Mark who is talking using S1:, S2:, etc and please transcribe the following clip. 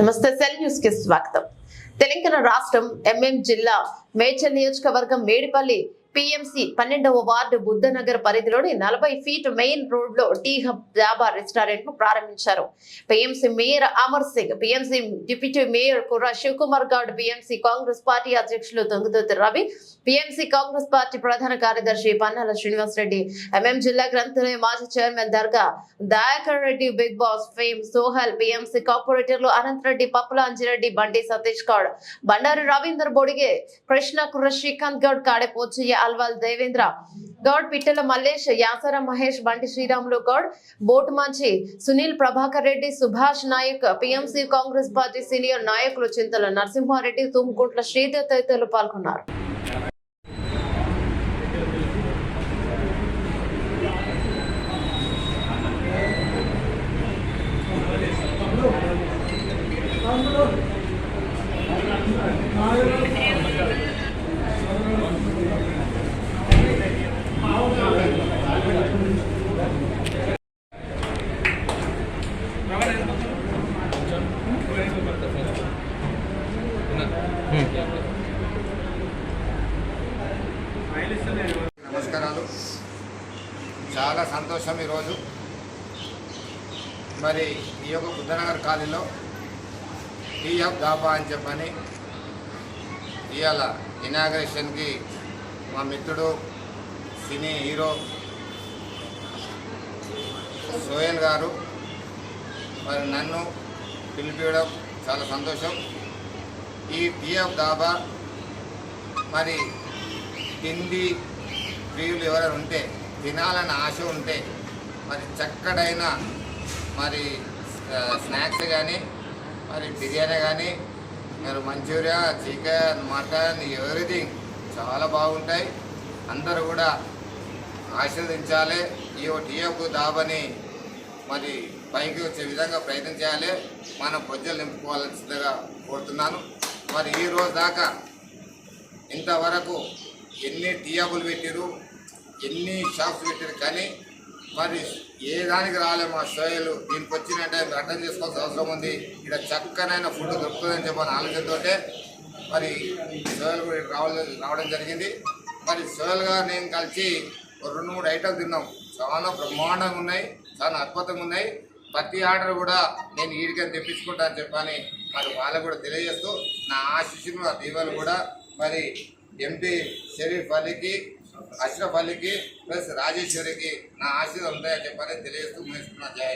S1: నమస్తే సెల్ న్యూస్కి స్వాగతం. తెలంగాణ రాష్ట్రం ఎంఎం జిల్లా మేడ్చల్ నియోజకవర్గం మేడిపల్లి పిఎంసి పన్నెండవ వార్డు బుద్ధనగర్ పరిధిలోని నలభై ఫీట్ మెయిన్ రోడ్లో టీ హబ్ డాబా రెస్టారెంట్ను ప్రారంభించారు. PMC mayor Amar Singh PMC deputy mayor Kurra Shivakumar Goud PMC Congress party అధ్యక్షులు దొంగదోతి రవి పిఎంసి కాంగ్రెస్ పార్టీ ప్రధాన కార్యదర్శి పన్నాల శ్రీనివాస్ రెడ్డి ఎంఎం జిల్లా గ్రంథాలయ మాజీ chairman Darga Dayakar Reddy big boss fame Sohel PMC కార్పొరేటర్లు అనంత్ రెడ్డి పప్పుల అంజిరెడ్డి బండి సతీష్ గౌడ్ బండారు రవీందర్ బొడిగే కృష్ణ కుర్ర శ్రీకాంత్ గౌడ్ కాడే అల్వాల్ దేవేంద్ర గౌడ్ పిట్టల మల్లేష్ యాసర మహేష్ బండి శ్రీరాములు గౌడ్ బోటు మంచి Sunil Prabhakar Reddy Subhash Naik PMC Congress party senior నాయకులు చింతల నరసింహారెడ్డి తుమ్కుంట్ల శ్రీధర్ తదితరులు పాల్గొన్నారు.
S2: నమస్కారాలు. చాలా సంతోషం ఈరోజు. మరి ఈ యొక్క బుద్ధనగర్ కాలనీలో టీఎఫ్ దాబా అని చెప్పని ఇవాళ ఇనాగ్రేషన్కి మా మిత్రుడు సినీ హీరో సోయన్ గారు మరి నన్ను పిలిపించడం చాలా సంతోషం. ఈ పిఎఫ్ దాబా మరి తిండి ప్రియులు ఎవరైనా ఉంటే తినాలని ఆశ ఉంటే మరి చక్కడైన మరి స్నాక్స్ కానీ మరి బిర్యానీ కానీ మరి మంచూరియా చికెన్ మటన్ ఎవ్రీథింగ్ చాలా బాగుంటాయి. అందరూ కూడా ఆశీర్వదించాలి. ఈ టీఎఫ్ దాబని మరి పైకి వచ్చే విధంగా ప్రయత్నం చేయాలి. మనం ప్రజలు నింపుకోవాల్సిందిగా కోరుతున్నాను. మరి ఈ రోజు దాకా ఇంతవరకు ఎన్ని టీయాబులు పెట్టారు ఎన్ని షాప్స్ పెట్టారు కానీ మరి ఏ దానికి రాలే మా సోయలు దీనికి వచ్చినట్టే మీరు అర్థం చేసుకోవాల్సిన అవసరం ఉంది. ఇక్కడ చక్కనైన ఫుడ్ దొరుకుతుందని చెప్పిన ఆలోచనతో మరి సోయలు కూడా రావడం రావడం జరిగింది. మరి సోయల్ గారు నేను కలిసి రెండు మూడు ఐటమ్స్ తిన్నాం. చాలా బ్రహ్మాండంగా ఉన్నాయి. చాలా అద్భుతంగా ఉన్నాయి. ప్రతి ఆర్డర్ కూడా నేను ఈడికని తెప్పించుకుంటా అని చెప్పని మరి వాళ్ళకు కూడా తెలియజేస్తూ నా ఆశిస్సులు నా దీవాలు కూడా మరి ఎంపీ షరీఫ్ అలీకి అష్రఫ్ అలీకి ప్లస్ రాజేశ్వరికి నా ఆశీర్వాదం ఉంటాయని చెప్పని తెలియజేస్తూ ముగిస్తున్నా జై